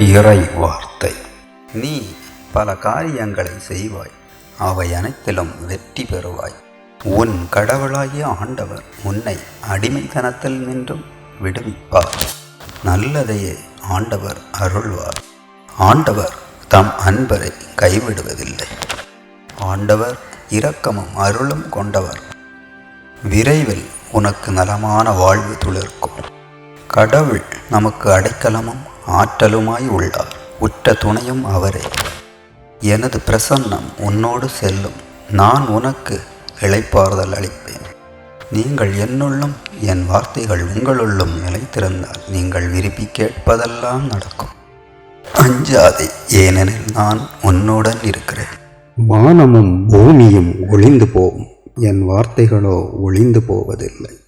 இறை வார்த்தை. நீ பல காரியங்களை செய்வாய் அவை அனைத்திலும் வெற்றி பெறுவாய். உன் கடவுளாகிய ஆண்டவர் உன்னை அடிமைத்தனத்தில் நின்றும் விடுவிப்பார். நல்லதையே ஆண்டவர் அருள்வார். ஆண்டவர் தம் அன்பரை கைவிடுவதில்லை. ஆண்டவர் இரக்கமும் அருளும் கொண்டவர். விரைவில் உனக்கு நலமான வாழ்வு துளிர்க்கும். கடவுள் நமக்கு அடைக்கலமும் ஆற்றலுமாய் உள்ளார். உற்ற துணையும் அவரே. எனது பிரசன்னம் உன்னோடு செல்லும். நான் உனக்கு இழைப்பாறுதல் அளிப்பேன். நீங்கள் என்னுள்ளும் என் வார்த்தைகள் உங்களுள்ளும் நிலைத்திருந்தால் நீங்கள் விரும்பி கேட்பதெல்லாம் நடக்கும். அஞ்சாதே ஏனெனில் நான் உன்னுடன் இருக்கிறேன். வானமும் பூமியும் ஒளிந்து போகும். என் வார்த்தைகளோ ஒளிந்து போவதில்லை.